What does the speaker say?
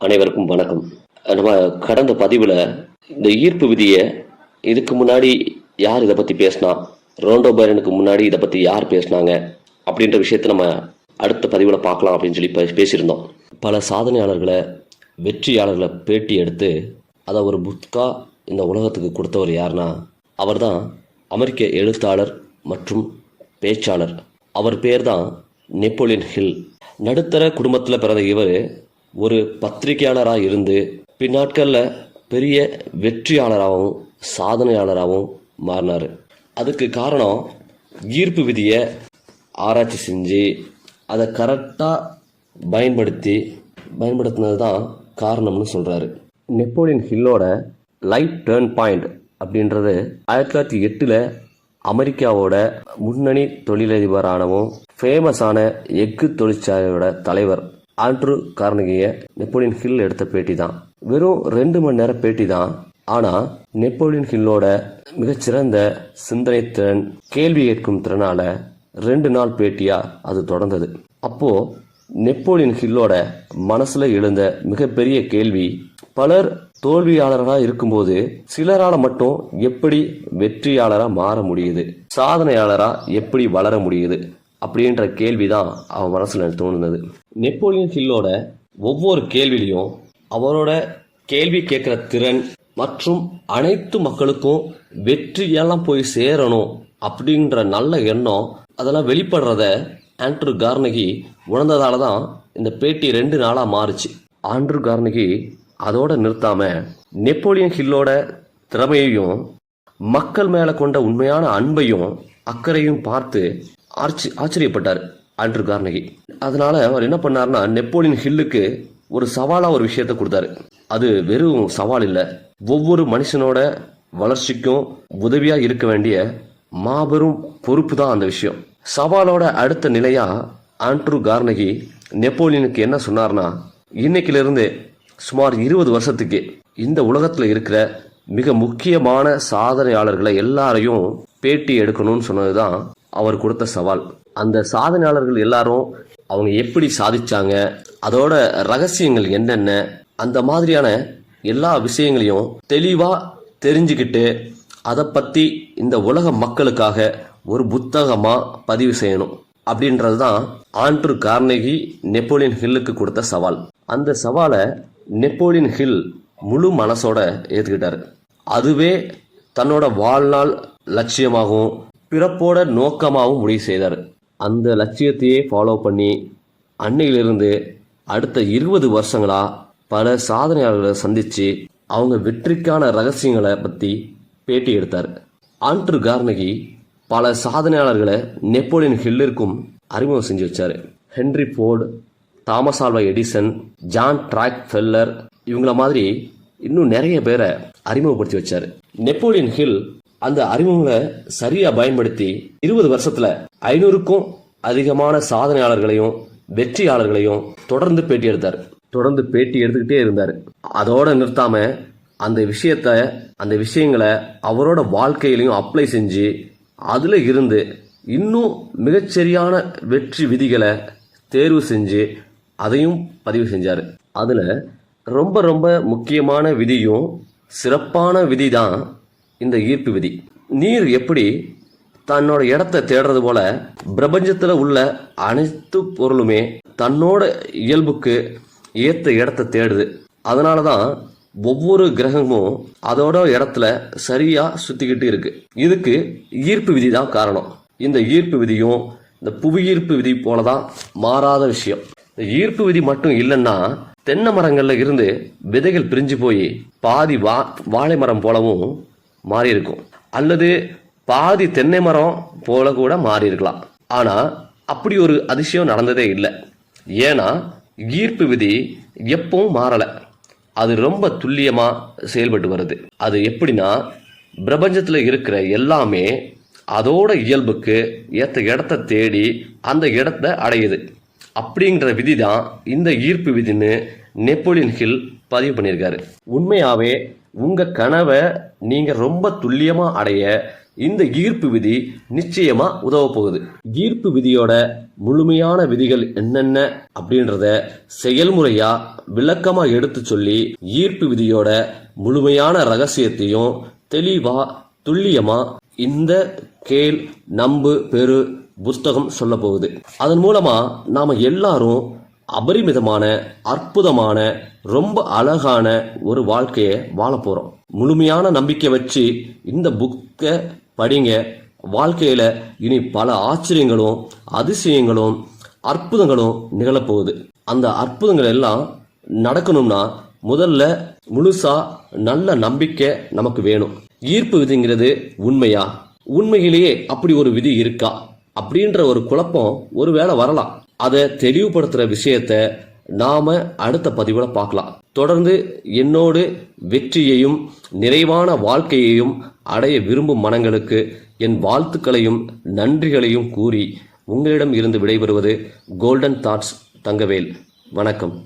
அனைவருக்கும் வணக்கம். நம்ம கடந்த பதிவில் இந்த ஈர்ப்பு விதியை இதுக்கு முன்னாடி யார் இதை பற்றி பேசினா ரோண்டோ பைரனுக்கு முன்னாடி இதை பற்றி யார் பேசினாங்க அப்படின்ற விஷயத்தை நம்ம அடுத்த பதிவில் பார்க்கலாம் அப்படின்னு சொல்லி பே- பேசியிருந்தோம். பல சாதனையாளர்களை வெற்றியாளர்களை பேட்டி எடுத்து அதை ஒரு புத்கா இந்த உலகத்துக்கு கொடுத்தவர் யாருன்னா அவர்தான் அமெரிக்க எழுத்தாளர் மற்றும் பேச்சாளர். அவர் பேர் தான் நெப்போலியன் ஹில். நடுத்தர குடும்பத்தில் பிறந்த இவர் ஒரு பத்திரிகையாளராக இருந்து பின்னாட்களில் பெரிய வெற்றியாளராகவும் சாதனையாளராகவும் மாறினார். அதுக்கு காரணம் ஈர்ப்பு விதியை ஆராய்ச்சி செஞ்சு அதை கரெக்டாக பயன்படுத்தி பயன்படுத்தினது தான் காரணம்னு சொல்கிறாரு நெப்போலியன் ஹில்லோட லைஃப் டேர்ன் பாயிண்ட் அப்படின்றது ஆயிரத்தி தொள்ளாயிரத்தி எட்டில் அமெரிக்காவோட முன்னணி தொழிலதிபரானவும் ஃபேமஸான எஃகு தொழிற்சாலையோட தலைவர் ஆண்ட்ரூ கார்னகிய நெப்போலியன் ஹில் எடுத்த பேட்டி தான் வெறும் ரெண்டு மணி நேரம் பேட்டி தான் ஆனால் நெப்போலியன் ஹில்லோட மிகச்சிறந்த சிந்தனை திறன் கேள்வி கேட்கும் திறனால ரெண்டு நாள் பேட்டியா அது தொடர்ந்தது. அப்போ நெப்போலியன் ஹில்லோட மனசுல எழுந்த மிகப்பெரிய கேள்வி பலர் தோல்வியாளராக இருக்கும்போது சிலரால் மட்டும் எப்படி வெற்றியாளராக மாற முடியுது? சாதனையாளராக எப்படி வளர முடியுது? அப்படின்ற கேள்விதான் அவன் மனசில் தோணுனது. நெப்போலியன் ஹில்லோட ஒவ்வொரு கேள்விலையும் அவரோட கேள்வி கேட்குற திறன் மற்றும் அனைத்து மக்களுக்கும் வெற்றியெல்லாம் போய் சேரணும் அப்படின்ற நல்ல எண்ணம் அதெல்லாம் வெளிப்படுறத ஆண்ட்ரூ கார்னகி உணர்ந்ததால தான் இந்த பேட்டி ரெண்டு நாளாக மாறுச்சு. ஆண்ட்ரூ கார்னகி அதோட நிறுத்தாம நெப்போலியன் ஹில்லோட திறமையையும் மக்கள் மேலே கொண்ட உண்மையான அன்பையும் அக்கறையும் பார்த்து ஆர்ச்சி ஆச்சரியப்பட்டார் ஆண்ட்ரூ கார்னகி. அதனால் அவர் என்ன பண்ணாருன்னா நெப்போலியன் ஹில்லுக்கு ஒரு சவாலாக ஒரு விஷயத்தை கொடுத்தாரு. அது வெறும் சவால் இல்லை. ஒவ்வொரு மனுஷனோட வளர்ச்சிக்கும் உதவியாக இருக்க வேண்டிய மாபெரும் பொறுப்பு தான் அந்த விஷயம். சவாலோட அடுத்த நிலையாக ஆண்ட்ரூ கார்னகி நெப்போலியனுக்கு என்ன சொன்னார்னா இன்னைக்கிலிருந்து சுமார் இருபது வருஷத்துக்கு இந்த உலகத்தில் இருக்கிற மிக முக்கியமான சாதனையாளர்களை எல்லாரையும் பேட்டி எடுக்கணும்னு சொன்னதுதான் அவர் கொடுத்த சவால். அந்த சாதனையாளர்கள் எல்லாரும் அவங்க எப்படி சாதிச்சாங்க அதோட ரகசியங்கள் என்னென்ன அந்த மாதிரியான எல்லா விஷயங்களையும் தெளிவா தெரிஞ்சுக்கிட்டு அதை பத்தி இந்த உலக மக்களுக்காக ஒரு புத்தகமா பதிவு செய்யணும் அப்படின்றது தான் ஆண்ட்ரு கார்னகி நெப்போலியன் ஹில்லுக்கு கொடுத்த சவால். அந்த சவாலை நெப்போலியன் ஹில் முழு மனசோட ஏற்றுக்கிட்டார் அதுவே தன்னோட வாழ்நாள் லட்சியமாகவும் பிறப்போட நோக்கமாகவும் முடிவு செய்தார். அந்த லட்சியத்தையே ஃபாலோ பண்ணி அன்னையிலிருந்து அடுத்த இருபது வருஷங்களாக பல சாதனையாளர்களை சந்தித்து அவங்க வெற்றிக்கான ரகசியங்களை பற்றி பேட்டி எடுத்தார். ஆண்ட்ரு கார்னகி பல சாதனையாளர்களை நெப்போலியன் ஹில்லிற்கும் அறிமுகம் செஞ்சு வச்சார். Henry Ford Thomas Alva Edison John Rockefeller இவங்கள மாதிரி இன்னும் நிறைய பேரை அறிமுகப்படுத்தி வச்சார். நெப்போலியன் ஹில் அந்த அறிமுகங்களை சரியா பயன்படுத்தி இருபது வருஷத்துல ஐநூறுக்கும் அதிகமான சாதனையாளர்களையும் வெற்றியாளர்களையும் தொடர்ந்து பேட்டி எடுத்தார். தொடர்ந்து பேட்டி எடுத்துக்கிட்டே இருந்தார். அதோட நிறுத்தாம அந்த விஷயத்த அந்த விஷயங்களை அவரோட வாழ்க்கையிலையும் அப்ளை செஞ்சு அதுல இருந்து இன்னும் மிகச்சரியான வெற்றி விதிகளை தேர்வு செஞ்சு அதையும் பதிவு செஞ்சார். அதுல ரொம்ப ரொம்ப முக்கியமான விதியும் சிறப்பான விதி தான் இந்த ஈர்ப்பு விதி. நீர் எப்படி தன்னோட இடத்தை தேடுறது போல பிரபஞ்சத்தில் உள்ள அனைத்து பொருளுமே தன்னோட இயல்புக்கு ஏற்ற இடத்தை தேடுது. அதனால தான் ஒவ்வொரு கிரகமும் அதோட இடத்துல சரியாக சுற்றிக்கிட்டு இருக்கு. இதுக்கு ஈர்ப்பு விதி தான் காரணம். இந்த ஈர்ப்பு விதியும் இந்த புவியீர்ப்பு விதி போலதான் மாறாத விஷயம். இந்த ஈர்ப்பு விதி மட்டும் இல்லைன்னா தென்னை மரங்களில் இருந்து விதைகள் பிரிஞ்சு போய் பாதி வா வாழை மரம் போலவும் மாறி இருக்கும் அல்லது பாதி தென்னை மரம் போல கூட மாறி இருக்கலாம் அப்படி ஒரு அதிசயம் நடந்ததே இல்லை. ஏன்னா ஈர்ப்பு விதி எப்பவும் மாறலை. அது ரொம்ப துல்லியமாக செயல்பட்டு வருது. அது எப்படின்னா பிரபஞ்சத்தில் இருக்கிற எல்லாமே அதோட இயல்புக்கு ஏற்ற இடத்த தேடி அந்த இடத்த அடையுது. அப்படிங்கிற விதி தான் இந்த ஈர்ப்பு விதின்னு நெப்போலியன் ஹில் பதிவு பண்ணியிருக்காரு. உண்மையாகவே உங்கள் கனவை நீங்கள் ரொம்ப துல்லியமாக அடைய இந்த ஈர்ப்பு விதி நிச்சயமாக உதவ போகுது. ஈர்ப்பு விதியோட முழுமையான விதிகள் என்னென்ன அப்படின்றத செயல்முறையாக விளக்கமாக எடுத்து சொல்லி ஈர்ப்பு விதியோட முழுமையான ரகசியத்தையும் தெளிவாக துல்லியமாக இந்த கேள் நம்பு பெரு புஸ்தகம் சொல்ல போகுது. அதன் மூலமாக நாம் எல்லாரும் அபரிமிதமான அற்புதமான ரொம்ப அழகான ஒரு வாழ்க்கையை வாழ போகிறோம் முழுமையான நம்பிக்கை வச்சு இந்த புக்கை படிங்க. வாழ்க்கையில் இனி பல ஆச்சரியங்களும் அதிசயங்களும் அற்புதங்களும் நிகழப்போகுது அந்த அற்புதங்கள் எல்லாம் நடக்கணும்னா முதல்ல முழுசா நல்ல நம்பிக்கை நமக்கு வேணும். ஈர்ப்பு விதிங்கிறது உண்மையா? உண்மையிலேயே அப்படி ஒரு விதி இருக்கா? அப்படின்ற ஒரு குழப்பம் ஒருவேளை வரலாம். அதை தெளிவுபடுத்துற விஷயத்த நாம அடுத்த பதிவுல பார்க்கலாம். தொடர்ந்து என்னோடு வெற்றியையும் நிறைவான வாழ்க்கையையும் அடைய விரும்பும் மனங்களுக்கு என் வாழ்த்துக்களையும் நன்றிகளையும் கூறி உங்களிடம் இருந்து விடைபெறுவது கோல்டன் தாட்ஸ் தங்கவேல். வணக்கம்.